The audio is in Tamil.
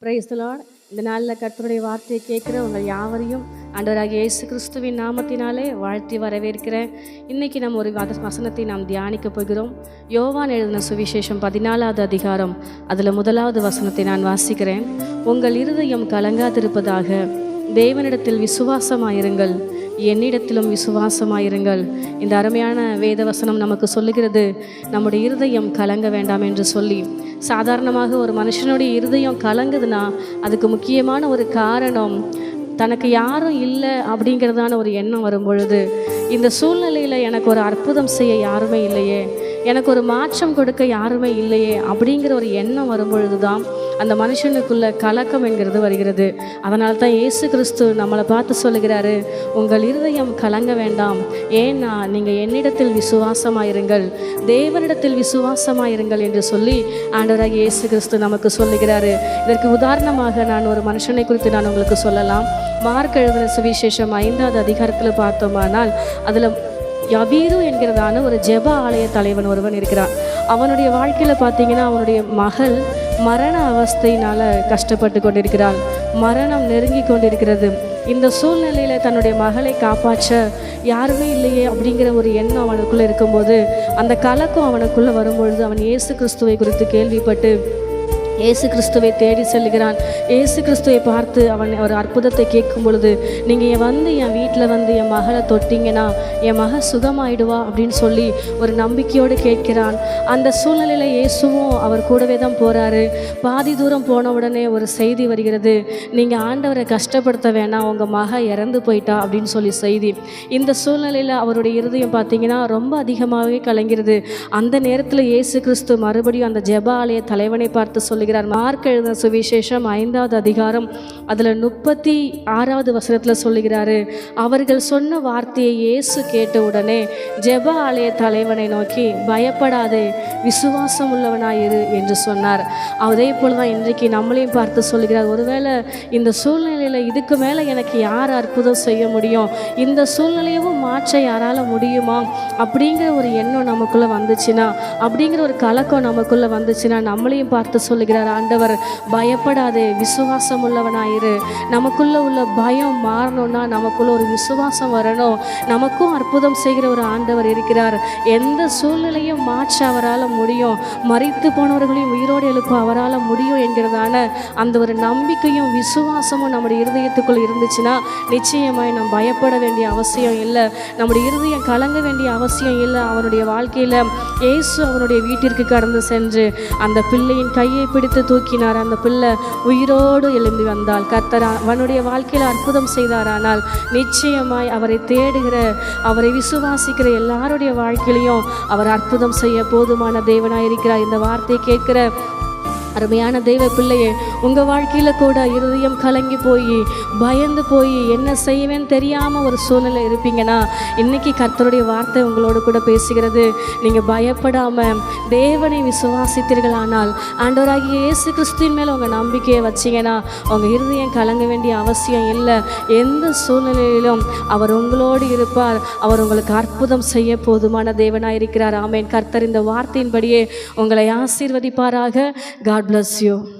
பிரைஸ் இந்த நாளில் கர்த்தருடைய வார்த்தையை கேட்குற உங்கள் யாவரையும் ஆண்டவராகிய இயேசு கிறிஸ்துவின் நாமத்தினாலே வாழ்த்தி வரவேற்கிறேன். இன்றைக்கி நம்ம ஒரு வசனத்தை நாம் தியானிக்க போகிறோம். யோவான் எழுதின சுவிசேஷம் பதினாலாவது அதிகாரம். அதில் முதலாவது வசனத்தை நான் வாசிக்கிறேன். உங்கள் இருதயம் கலங்காதிருப்பதாக தேவனிடத்தில் விசுவாசமாயிருங்கள். என்னிடத்திலும் விசுவாசமாயிருங்கள். இந்த அருமையான வேத வசனம் நமக்கு சொல்லுகிறது நம்முடைய இருதயம் கலங்க வேண்டாம் என்று சொல்லி. சாதாரணமாக ஒரு மனுஷனுடைய இருதயம் கலங்குதுன்னா அதுக்கு முக்கியமான ஒரு காரணம் தனக்கு யாரும் இல்லை அப்படிங்கிறதான ஒரு எண்ணம் வரும் பொழுது இந்த சூழ்நிலையில் எனக்கு ஒரு அற்புதம் செய்ய யாருமே இல்லையே எனக்கு ஒரு மாற்றம் கொடுக்க யாருமே இல்லையே அப்படிங்கிற ஒரு எண்ணம் வரும் பொழுது தான் அந்த மனுஷனுக்குள்ள கலக்கம் என்கிறது வருகிறது. அதனால தான் இயேசு கிறிஸ்து நம்மளை பார்த்து சொல்லுகிறாரு உங்கள் இருதயம் கலங்க வேண்டாம். ஏன்னா நீங்கள் என்னிடத்தில் விசுவாசமாயிருங்கள். தேவனிடத்தில் விசுவாசமாயிருங்கள் என்று சொல்லி ஆண்டவராக இயேசு கிறிஸ்து நமக்கு சொல்லுகிறாரு. இதற்கு உதாரணமாக நான் ஒரு மனுஷனை குறித்து நான் உங்களுக்கு சொல்லலாம். மார்க் எழுதின சுவிசேஷம் ஐந்தாவது அதிகாரத்தில் பார்த்தோமானால் அதில் யபீரு என்கிறதான ஒரு ஜெப ஆலய தலைவன் ஒருவன் இருக்கிறான். அவனுடைய வாழ்க்கையில் பார்த்தீங்கன்னா அவனுடைய மகள் மரண அவஸ்தையினால் கஷ்டப்பட்டு கொண்டிருக்கிறாள் மரணம் நெருங்கி கொண்டிருக்கிறது. இந்த சூழ்நிலையில் தன்னுடைய மகளை காப்பாற்ற யாருமே இல்லையே அப்படிங்கிற ஒரு எண்ணம் அவனுக்குள்ளே இருக்கும்போது அந்த கலக்கம் அவனுக்குள்ளே வரும்பொழுது அவன் இயேசு கிறிஸ்துவை குறித்து கேள்விப்பட்டு இயேசு கிறிஸ்துவை தேடி செல்கிறான். ஏசு கிறிஸ்துவை பார்த்து அவன் ஒரு அற்புதத்தை கேட்கும் பொழுது நீங்கள் வந்து என் வீட்டில் வந்து என் மகளை தொட்டிங்கன்னா என் மக சுகமாயிடுவா? அப்படின்னு சொல்லி ஒரு நம்பிக்கையோடு கேட்கிறான். அந்த சூழ்நிலையில் இயேசுவும் அவர் கூடவே தான் போகிறாரு பாதி தூரம் போன உடனே ஒரு செய்தி வருகிறது. நீங்கள் ஆண்டவரை கஷ்டப்படுத்த வேணாம் உங்கள் மக இறந்து போயிட்டா? அப்படின்னு சொல்லி செய்தி. இந்த சூழ்நிலையில் அவருடைய இருதயம் பார்த்தீங்கன்னா ரொம்ப அதிகமாகவே கலங்கிறது. அந்த நேரத்தில் இயேசு கிறிஸ்து மறுபடியும் அந்த ஜெப ஆலய தலைவனை பார்த்து சொல்லி சொல்லுகிறார் மார்க் எழுதின சுவிசேஷம் ஐந்தாவது அதிகாரம் அதில் முப்பத்தி ஆறாவது வசனத்தில் சொல்லுகிறாரு அவர்கள் சொன்ன வார்த்தையை இயேசு கேட்ட உடனே ஜெப ஆலய தலைவனை நோக்கி பயப்படாதே விசுவாசம் உள்ளவனாயிரு என்று சொன்னார். அதே போல தான் இன்றைக்கு நம்மளையும் பார்த்து சொல்லுகிறார் ஒருவேளை இந்த சூழ்நிலையில் இதுக்கு மேலே எனக்கு யார் அற்புதம் செய்ய முடியும்? இந்த சூழ்நிலையவும் மாற்ற யாரால் முடியுமா? அப்படிங்கிற ஒரு எண்ணம் நமக்குள்ளே வந்துச்சுன்னா அப்படிங்கிற ஒரு கலக்கம் நமக்குள்ளே வந்துச்சுன்னா நம்மளையும் பார்த்து சொல்லுகிறார் ஆண்டவர் பயப்படாதே விசுவாசம் உள்ளவனாயிரு நமக்குள்ளே உள்ள பயம் மாறணும்னா நமக்குள்ள ஒரு விசுவாசம் வரணும். நமக்கும் அற்புதம் செய்கிற ஒரு ஆண்டவர் இருக்கிறார். எந்த சூழ்நிலையும் மாற்ற அவரால் முடியும். மறித்து போனவர்களையும் உயிரோடு எழுப்ப அவரால் முடியும் என்கிறதான அந்த ஒரு நம்பிக்கையும் விசுவாசமும் நம்முடைய இருதயத்துக்குள் இருந்துச்சுன்னா நிச்சயமாய் நாம் பயப்பட வேண்டிய அவசியம் இல்லை. நம்முடைய இருதயம் கலங்க வேண்டிய அவசியம் இல்லை. அவனுடைய வாழ்க்கையில் இயேசு அவனுடைய வீட்டிற்கு கடந்து சென்று அந்த பிள்ளையின் கையை பிடித்து தூக்கினார். அந்த பிள்ளை உயிரோடு எழும்பி வந்தால் கர்த்தர் அவனுடைய வாழ்க்கையில் அற்புதம் செய்தாரானால் நிச்சயமாய் அவரை தேடுகிற அவரை விசுவாசிக்கிற எல்லாருடைய வாழ்க்கையிலையும் அவர் அற்புதம் செய்ய போதுமான தேவனாயிருக்கிறார். இந்த வார்த்தையை கேட்கிற அருமையான தெய்வ பிள்ளையே உங்கள் வாழ்க்கையில் கூட இருதயம் கலங்கி போய் பயந்து போய் என்ன செய்வேன்னு தெரியாமல் ஒரு சூழ்நிலை இருப்பீங்கன்னா இன்றைக்கி கர்த்தருடைய வார்த்தை உங்களோடு கூட பேசுகிறது. நீங்கள் பயப்படாமல் தேவனை விசுவாசித்தீர்களானால் ஆண்டவராகிய இயேசு கிறிஸ்துவின் மேலே உங்கள் நம்பிக்கையை வச்சிங்கன்னா உங்கள் இருதயம் கலங்க வேண்டிய அவசியம் இல்லை. எந்த சூழ்நிலையிலும் அவர் உங்களோடு இருப்பார். அவர் உங்களுக்கு அற்புதம் செய்ய போதுமான தேவனாக இருக்கிறார் ஆமேன். கர்த்தர் இந்த வார்த்தையின்படியே உங்களை ஆசீர்வதிப்பாராக. God bless you.